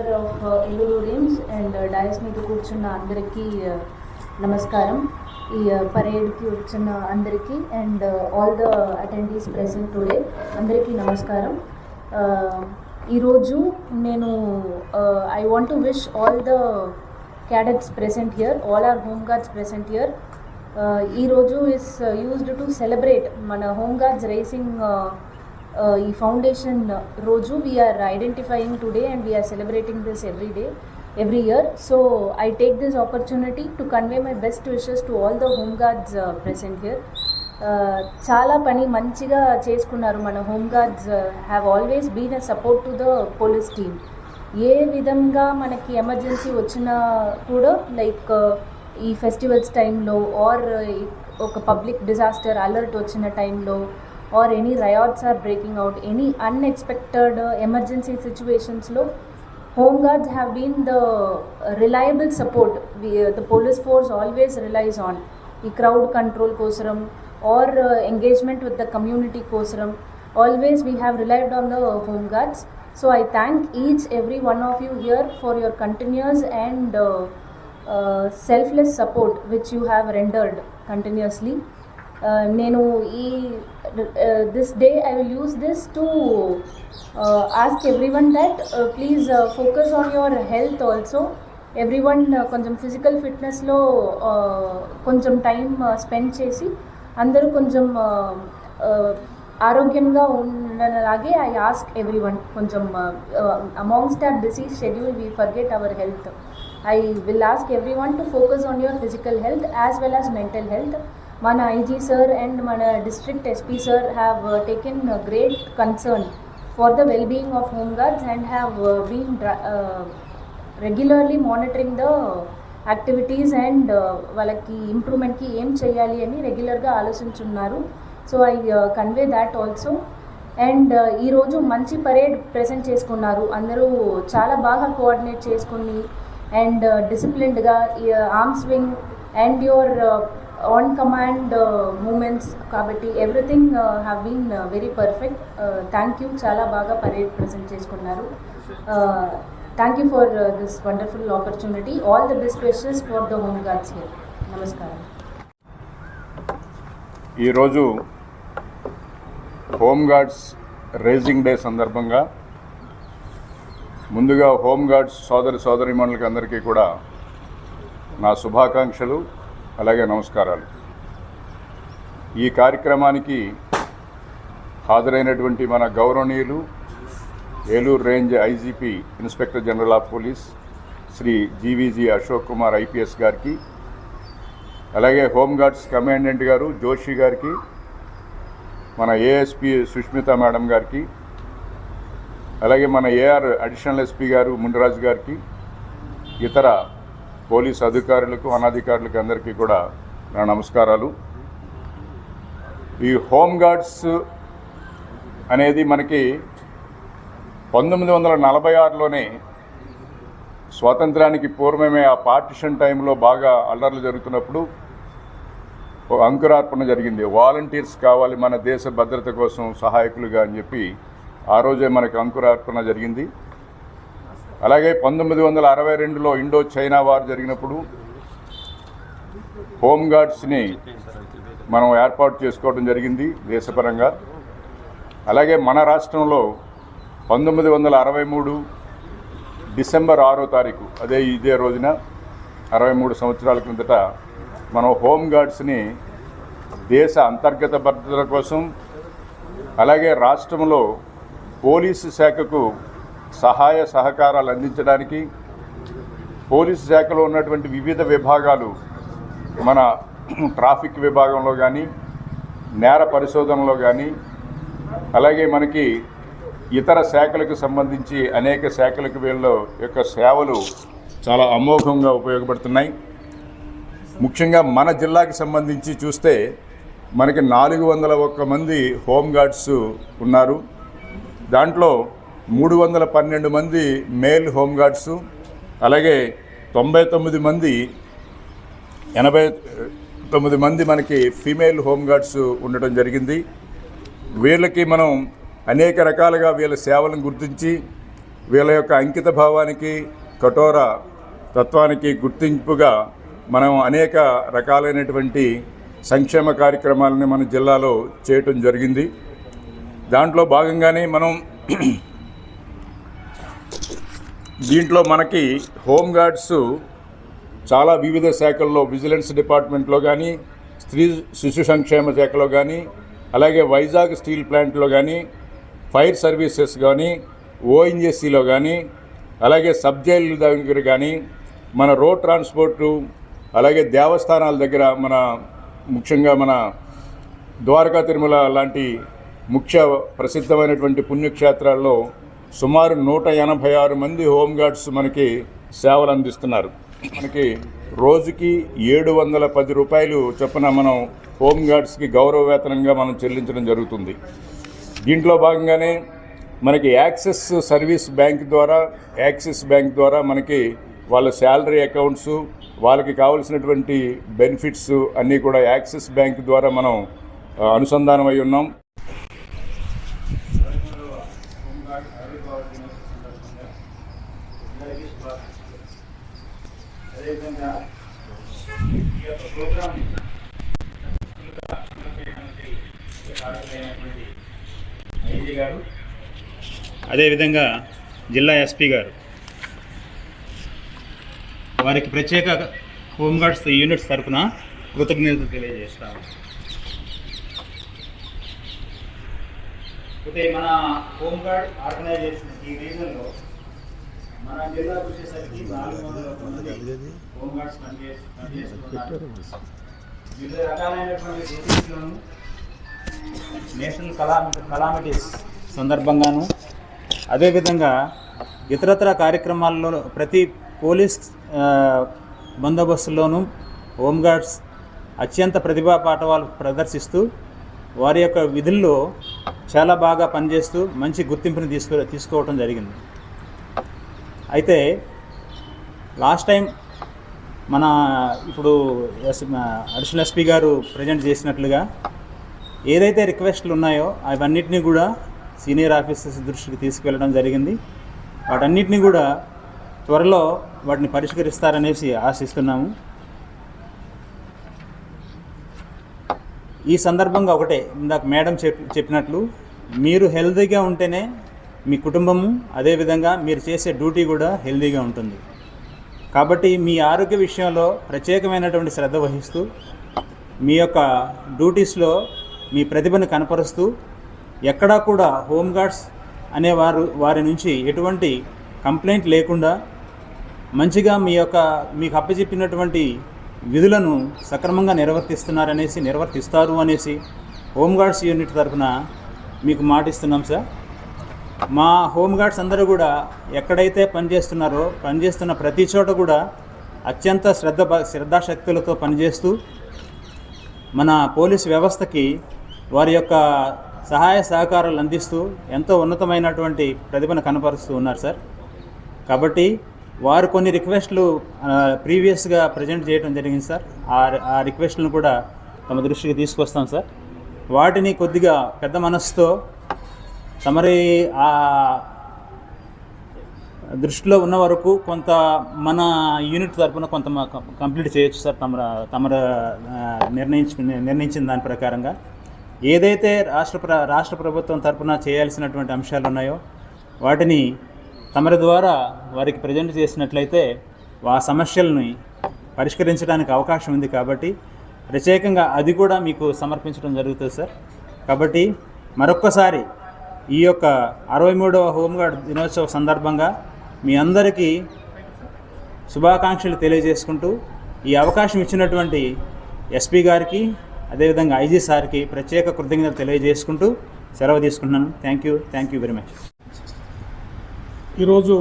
Of Eluru RIMS and dais మీద కూర్చున్న అందరికీ నమస్కారం. ఈ పరేడ్కి వచ్చిన అందరికీ and all the attendees present today అందరికీ నమస్కారం. ఈరోజు నేను I want to wish all the cadets present here all our home guards present here ఈరోజు ఇస్ యూజ్డ్ టు సెలబ్రేట్ మన హోమ్ గార్డ్స్ రేసింగ్ ఈ ఫౌండేషన్ రోజు we are identifying today and we are celebrating this every day every year so I take this opportunity to convey my best wishes to all the home guards present here చాలా పని మంచిగా చేసుకున్నారు మన home guards have always been a support to the police team ఏ విధంగా మనకి emergency వచ్చినా కూడా like ఈ ఫెస్టివల్స్ టైంలో ఆర్ ఒక పబ్లిక్ డిజాస్టర్ అలర్ట్ వచ్చిన టైంలో or any riots or breaking out any unexpected emergency సిచ్యువేషన్స్లో home guards have been the reliable support the police force always relies on ఈ క్రౌడ్ కంట్రోల్ కోసరం or engagement with the community కోసరం. Always we have relied on the home guards so I thank each every one of you here for your continuous and selfless support which you have rendered continuously నేను ఈ this day I will use this to ask everyone that that please focus on your health also every కొంచెం physical ఫిట్నెస్లో కొంచెం time spend చేసి అందరూ కొంచెం ఆరోగ్యంగా ఉండలాగే ఐ ఆస్క్ ఎవ్రీ వన్ కొంచెం amongst our disease schedule we forget our health I will ask every one to focus on your physical health as well as mental health మన IG sir and మన district SP sir have taken great concern for the well being of home guards and have been regularly monitoring the activities and వాళ్ళకి ఇంప్రూవ్మెంట్కి ఏం చేయాలి అని రెగ్యులర్గా ఆలోచించున్నారు. So I convey that also and ఈరోజు మంచి parade present చేసుకున్నారు. అందరూ చాలా బాగా కోఆర్డినేట్ చేసుకుని and డిసిప్లిన్డ్గా arm swing and your on command movements కాబట్టి everything have been very perfect thank you చాలా బాగా పరేడ్ ప్రజెంట్ చేసుకున్నారు. Thank you for this wonderful opportunity all the best wishes for the home guards here నమస్కారం ఈరోజు home guards raising day సందర్భంగా ముందుగా home guards సోదరి సోదరిమణులకి అందరికీ కూడా నా శుభాకాంక్షలు. అలాగే నమస్కారాలు. ఈ కార్యక్రమానికి హాజరైనటువంటి మన గౌరవనీయులు Eluru range IGP inspector general of police Shri G V G Ashok Kumar IPS గారికి అలాగే హోంగార్డ్స్ కమాండెంట్ గారు జోషి గారికి మన ఏఎస్పి సుష్మిత మేడం గారికి అలాగే మన ఏఆర్ అడిషనల్ ఎస్పీ గారు ముండరాజు గారికి ఇతర పోలీస్ అధికారులకు అనధికారులకు అందరికీ కూడా నా నమస్కారాలు. ఈ హోమ్ గార్డ్స్ అనేది మనకి పంతొమ్మిది వందల నలభై ఆరులోనే స్వాతంత్రానికి పూర్వమే ఆ పార్టిషన్ టైంలో బాగా అల్లర్లు జరుగుతున్నప్పుడు అంకురార్పణ జరిగింది. వాలంటీర్స్ కావాలి మన దేశ భద్రత కోసం సహాయకులుగా అని చెప్పి ఆ రోజే మనకి అంకురార్పణ జరిగింది. అలాగే పంతొమ్మిది వందల అరవై రెండులో ఇండో చైనా వార్ జరిగినప్పుడు హోమ్ గార్డ్స్ని మనం ఏర్పాటు చేసుకోవడం జరిగింది దేశపరంగా. అలాగే మన రాష్ట్రంలో పంతొమ్మిది వందల అరవై మూడు డిసెంబర్ ఆరో తారీఖు అదే ఇదే రోజున అరవై మూడు సంవత్సరాల క్రిందట మనం హోమ్ గార్డ్స్ని దేశ అంతర్గత భద్రత కోసం అలాగే రాష్ట్రంలో పోలీసు శాఖకు సహాయ సహకారాలు అందించడానికి పోలీసు శాఖలో ఉన్నటువంటి వివిధ విభాగాలు మన ట్రాఫిక్ విభాగంలో కానీ నేర పరిశోధనలో కానీ అలాగే మనకి ఇతర శాఖలకు సంబంధించి అనేక శాఖలకు వీళ్ళ యొక్క సేవలు చాలా అమోఘంగా ఉపయోగపడుతున్నాయి. ముఖ్యంగా మన జిల్లాకి సంబంధించి చూస్తే మనకి నాలుగు వందల ఒక్క మంది హోమ్ గార్డ్స్ ఉన్నారు. దాంట్లో మూడు వందల పన్నెండు మంది మేల్ హోమ్ గార్డ్స్ అలాగే తొంభై తొమ్మిది మంది ఎనభై తొమ్మిది మంది మనకి ఫీమేల్ హోమ్ గార్డ్స్ ఉండటం జరిగింది. వీళ్ళకి మనం అనేక రకాలుగా వీళ్ళ సేవలను గుర్తించి వీళ్ళ యొక్క అంకిత భావానికి కఠోర తత్వానికి గుర్తింపుగా మనం అనేక రకాలైనటువంటి సంక్షేమ కార్యక్రమాలని మన జిల్లాలో చేయటం జరిగింది. దాంట్లో భాగంగానే మనం దీంట్లో మనకి హోమ్ గార్డ్స్ చాలా వివిధ శాఖల్లో విజిలెన్స్ డిపార్ట్మెంట్లో కానీ స్త్రీ శిశు సంక్షేమ శాఖలో కానీ అలాగే వైజాగ్ స్టీల్ ప్లాంట్లో కానీ ఫైర్ సర్వీసెస్ కానీ ఓఎన్జిసిలో కానీ అలాగే సబ్ జైలు దగ్గర కానీ మన రోడ్ ట్రాన్స్పోర్టు అలాగే దేవస్థానాల దగ్గర మన ముఖ్యంగా మన ద్వారకా తిరుమల లాంటి ముఖ్య ప్రసిద్ధమైనటువంటి పుణ్యక్షేత్రాల్లో సుమారు నూట ఎనభై ఆరు మంది హోంగార్డ్స్ మనకి సేవలు అందిస్తున్నారు. మనకి రోజుకి ఏడు వందల పది రూపాయలు చొప్పున మనం హోంగార్డ్స్కి గౌరవ వేతనంగా మనం చెల్లించడం జరుగుతుంది. దీంట్లో భాగంగానే మనకి యాక్సిస్ సర్వీస్ బ్యాంక్ ద్వారా యాక్సిస్ బ్యాంక్ ద్వారా మనకి వాళ్ళ శాలరీ అకౌంట్స్ వాళ్ళకి కావలసినటువంటి బెనిఫిట్స్ అన్నీ కూడా యాక్సిస్ బ్యాంక్ ద్వారా మనం అనుసంధానం అయి ఉన్నాం. గారు. అదేవిధంగా జిల్లా ఎస్పీ గారు. వారికి ప్రత్యేక హోంగార్డ్స్ యూనిట్స్ తరఫున కృతజ్ఞతలు తెలియజేస్తాము అయితే మన హోంగార్డ్ ఆర్గనైజేషన్ ఈ రీజన్లో మన జిల్లాకు వచ్చేసరికి నాలుగు వందల మంది హోంగార్డ్స్ పనిచేసి పనిచేస్తున్నారు. వివిధ రకాలైనటువంటి నేషనల్ కలామి కలామిటీస్ సందర్భంగాను. అదేవిధంగా ఇతరత్ర కార్యక్రమాల్లో ప్రతి పోలీస్ బందోబస్తులోనూ హోంగార్డ్స్ అత్యంత ప్రతిభా పాఠవాలు ప్రదర్శిస్తూ వారి యొక్క విధుల్లో చాలా బాగా పనిచేస్తూ మంచి గుర్తింపుని తీసుకో తీసుకోవడం జరిగింది. అయితే లాస్ట్ టైం మన ఇప్పుడు ఎస్ అడిషనల్ ఎస్పీ గారు ప్రజెంట్ చేసినట్లుగా ఏదైతే రిక్వెస్ట్లు ఉన్నాయో అవన్నిటినీ కూడా సీనియర్ ఆఫీసర్స్ దృష్టికి తీసుకువెళ్ళడం జరిగింది. వాటన్నిటిని కూడా త్వరలో వాటిని పరిష్కరిస్తారనేసి ఆశిస్తున్నాము. ఈ సందర్భంగా ఒకటే ఇందాక మేడం చెప్పినట్లు మీరు హెల్తీగా ఉంటేనే మీ కుటుంబము అదేవిధంగా మీరు చేసే డ్యూటీ కూడా హెల్తీగా ఉంటుంది. కాబట్టి మీ ఆరోగ్య విషయంలో ప్రత్యేకమైనటువంటి శ్రద్ధ వహిస్తూ మీ యొక్క డ్యూటీస్లో మీ ప్రతిభను కనపరుస్తూ ఎక్కడా కూడా హోంగార్డ్స్ అనేవారు వారి నుంచి ఎటువంటి కంప్లైంట్ లేకుండా మంచిగా మీ యొక్క మీకు అప్పచెప్పినటువంటి విధులను సక్రమంగా నిర్వర్తిస్తున్నారనేసి నిర్వర్తిస్తారు అనేసి హోంగార్డ్స్ యూనిట్ తరఫున మీకు మాటిస్తున్నాం సార్. మా హోంగార్డ్స్ అందరూ కూడా ఎక్కడైతే పనిచేస్తున్నారో పనిచేస్తున్న ప్రతి చోట కూడా అత్యంత శ్రద్ధ శ్రద్ధాశక్తులతో పనిచేస్తూ మన పోలీస్ వ్యవస్థకి వారి యొక్క సహాయ సహకారాలు అందిస్తూ ఎంతో ఉన్నతమైనటువంటి ప్రతిభను కనపరుస్తూ ఉన్నారు సార్. కాబట్టి వారు కొన్ని రిక్వెస్ట్లు ప్రీవియస్గా ప్రజెంట్ చేయడం జరిగింది సార్. ఆ రిక్వెస్ట్లను కూడా తమ దృష్టికి తీసుకొస్తాం సార్. వాటిని కొద్దిగా పెద్ద మనసుతో తమరి ఆ దృష్టిలో ఉన్న వరకు కొంత మన యూనిట్ తరపున కొంత కంప్లీట్ చేయొచ్చు సార్. తమర తమర నిర్ణయించు నిర్ణయించిన దాని ప్రకారంగా. ఏదైతే రాష్ట్ర ప్ర రాష్ట్ర ప్రభుత్వం తరఫున చేయాల్సినటువంటి అంశాలు ఉన్నాయో వాటిని తమరి ద్వారా వారికి ప్రజెంట్ చేసినట్లయితే ఆ సమస్యలని పరిష్కరించడానికి అవకాశం ఉంది కాబట్టి ప్రత్యేకంగా అది కూడా మీకు సమర్పించడం జరుగుతుంది సార్. కాబట్టి మరొక్కసారి ఈ యొక్క అరవై మూడవ హోంగార్డ్ దినోత్సవ సందర్భంగా మీ అందరికీ శుభాకాంక్షలు తెలియజేసుకుంటూ ఈ అవకాశం ఇచ్చినటువంటి ఎస్పీ గారికి అదేవిధంగా ఐజీ సార్కి ప్రత్యేక కృతజ్ఞతలు తెలియజేసుకుంటూ సెలవు తీసుకుంటున్నాను. Thank you thank you very much ఈరోజు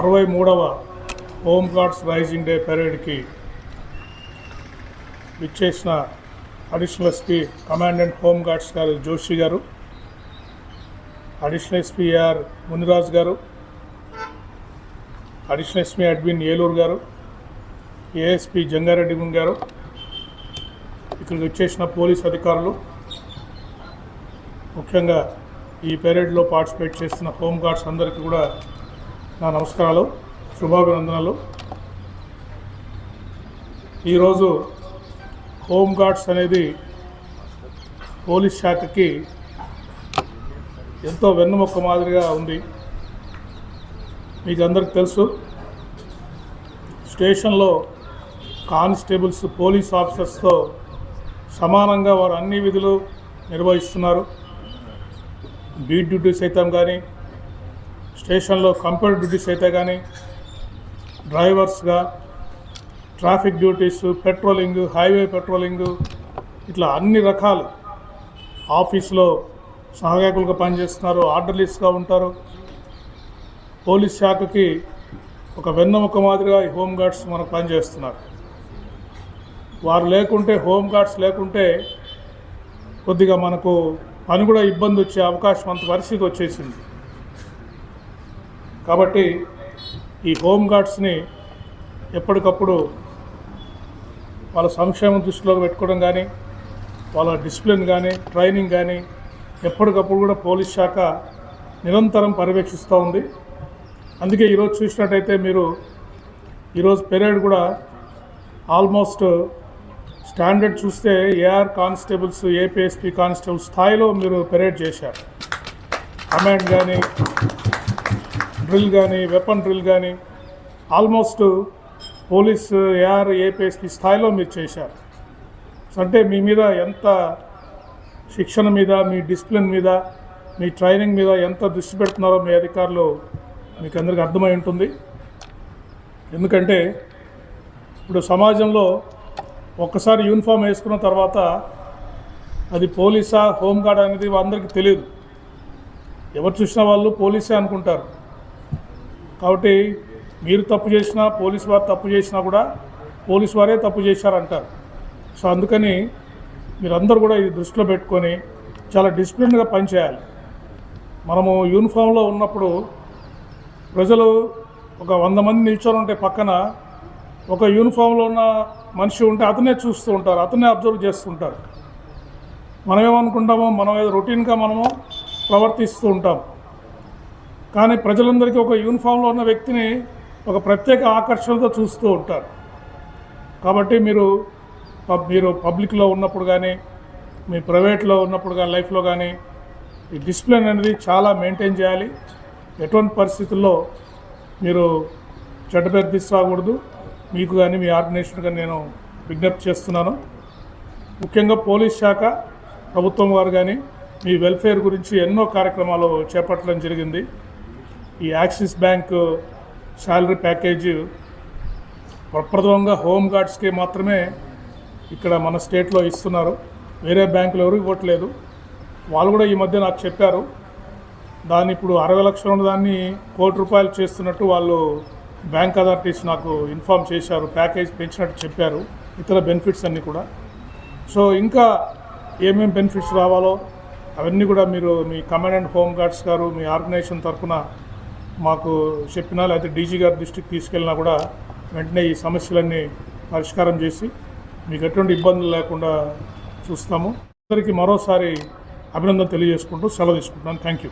అరవై మూడవ హోమ్ గార్డ్స్ రైజింగ్ డే పెరేడ్కి విచ్చేసిన additional SP commandant home guards గారు జోషి గారు అడిషనల్ ఎస్పీ ఆర్ మునిరాజ్ గారు అడిషనల్ ఎస్పీ అడ్మిన్ ఏలూరు గారు ఏఎస్పీ జంగారెడ్డి గారు ఇక్కడికి వచ్చేసిన పోలీస్ అధికారులు. ముఖ్యంగా ఈ పెరేడ్లో పార్టిసిపేట్ చేస్తున్న హోమ్ గార్డ్స్ అందరికీ కూడా నా నమస్కారాలు శుభాభినందనలు. ఈరోజు హోమ్ గార్డ్స్ అనేది పోలీస్ శాఖకి ఎంతో వెన్నుముక్క మాదిరిగా ఉంది. మీకు అందరికి తెలుసు స్టేషన్లో కానిస్టేబుల్స్ పోలీస్ ఆఫీసర్స్తో సమానంగా వారు అన్ని విధులు నిర్వహిస్తున్నారు. బీట్ డ్యూటీస్ అయితే కానీ స్టేషన్లో కంప్యూటర్ డ్యూటీస్ అయితే కానీ డ్రైవర్స్గా traffic duties patrolling highway patrolling ఇట్లా అన్ని రకాలు ఆఫీస్లో సహాయకులుగా పనిచేస్తున్నారు ఆర్డర్లీస్గా ఉంటారు. పోలీస్ శాఖకి ఒక వెన్నముక మాదిరిగా ఈ హోమ్ గార్డ్స్ మనకు పనిచేస్తున్నారు. వారు లేకుంటే హోమ్ గార్డ్స్ లేకుంటే కొద్దిగా మనకు పని కూడా ఇబ్బంది వచ్చే అవకాశం అంత పరిస్థితి వచ్చేసింది. కాబట్టి ఈ హోమ్ గార్డ్స్ని ఎప్పటికప్పుడు వాళ్ళ సంక్షేమం దృష్టిలో పెట్టుకోవడం కానీ వాళ్ళ డిసిప్లిన్ కానీ ట్రైనింగ్ కానీ ఎప్పటికప్పుడు కూడా పోలీస్ శాఖ నిరంతరం పర్యవేక్షిస్తూ ఉంది. అందుకే ఈరోజు చూసినట్టయితే మీరు ఈరోజు పెరేడ్ కూడా ఆల్మోస్ట్ స్టాండర్డ్ చూస్తే ఏఆర్ కానిస్టేబుల్స్ ఏపీఎస్పీ కానిస్టేబుల్ స్థాయిలో మీరు పెరేడ్ చేశారు. కమాండ్ కానీ డ్రిల్ కానీ వెపన్ డ్రిల్ కానీ ఆల్మోస్ట్ పోలీస్ ఏఆర్ ఏపీఎస్పీ స్థాయిలో మీరు చేశారు. అంటే మీ మీద ఎంత శిక్షణ మీద మీ డిసిప్లిన్ మీద మీ ట్రైనింగ్ మీద ఎంత దృష్టి పెడుతున్నారో మీ అధికారులు మీకు అందరికీ అర్థమై ఉంటుంది. ఎందుకంటే ఇప్పుడు సమాజంలో ఒక్కసారి యూనిఫామ్ వేసుకున్న తర్వాత అది పోలీసా హోంగార్డ్ అనేది అందరికీ తెలియదు. ఎవరు చూసినా వాళ్ళు పోలీసే అనుకుంటారు. కాబట్టి మీరు తప్పు చేసినా పోలీస్ వారు తప్పు చేసినా కూడా పోలీస్ వారే తప్పు చేశారంటారు. సో అందుకని మీరందరూ కూడా ఇది దృష్టిలో పెట్టుకొని చాలా డిసిప్లిన్గా పనిచేయాలి. మనము యూనిఫామ్లో ఉన్నప్పుడు ప్రజలు ఒక వంద మంది నిల్చొని ఉంటే పక్కన ఒక యూనిఫామ్లో ఉన్న మనిషి ఉంటే అతనే చూస్తూ ఉంటారు అతనే అబ్జర్వ్ చేస్తుంటారు. మనం ఏమనుకుంటామో మనం ఏదో రొటీన్గా మనము ప్రవర్తిస్తూ ఉంటాం. కానీ ప్రజలందరికీ ఒక యూనిఫామ్లో ఉన్న వ్యక్తిని ఒక ప్రత్యేక ఆకర్షణతో చూస్తూ ఉంటారు. కాబట్టి మీరు పబ్ మీరు పబ్లిక్లో ఉన్నప్పుడు కానీ మీ ప్రైవేట్లో ఉన్నప్పుడు కానీ లైఫ్లో కానీ ఈ డిసిప్లిన్ అనేది చాలా మెయింటైన్ చేయాలి. ఎటువంటి పరిస్థితుల్లో మీరు చెడ్డ పేరు తీసుకురాకూడదు మీకు కానీ మీ ఆర్గనైజేషన్ కానీ నేను విజ్ఞప్తి చేస్తున్నాను. ముఖ్యంగా పోలీస్ శాఖ ప్రభుత్వం వారు కానీ మీ వెల్ఫేర్ గురించి ఎన్నో కార్యక్రమాలు చేపట్టడం జరిగింది. ఈ యాక్సిస్ బ్యాంక్ శాలరీ ప్యాకేజ్ ప్రప్రథమంగా హోమ్ గార్డ్స్కి మాత్రమే ఇక్కడ మన స్టేట్లో ఇస్తున్నారు. వేరే బ్యాంకులు ఎవరు ఇవ్వట్లేదు. వాళ్ళు కూడా ఈ మధ్య నాకు చెప్పారు. దాన్ని ఇప్పుడు అరవై లక్షల ఉన్న దాన్ని కోటి రూపాయలు చేస్తున్నట్టు వాళ్ళు బ్యాంక్ అథారిటీస్ నాకు ఇన్ఫామ్ చేశారు ప్యాకేజ్ పెంచినట్టు చెప్పారు ఇతర బెనిఫిట్స్ అన్నీ కూడా. సో ఇంకా ఏమేమి బెనిఫిట్స్ రావాలో అవన్నీ కూడా మీరు మీ కమాండ్ అండ్ హోమ్ గార్డ్స్ గారు మీ ఆర్గనైజేషన్ తరఫున మాకు చెప్పినా లేకపోతే డీజీ గారి దృష్టికి తీసుకెళ్ళినా కూడా వెంటనే ఈ సమస్యలన్నీ పరిష్కారం చేసి మీకు ఎటువంటి ఇబ్బందులు లేకుండా చూస్తాము. అందరికీ మరోసారి అభినందన తెలియజేసుకుంటూ సెలవు తీసుకుంటున్నాను. Thank you.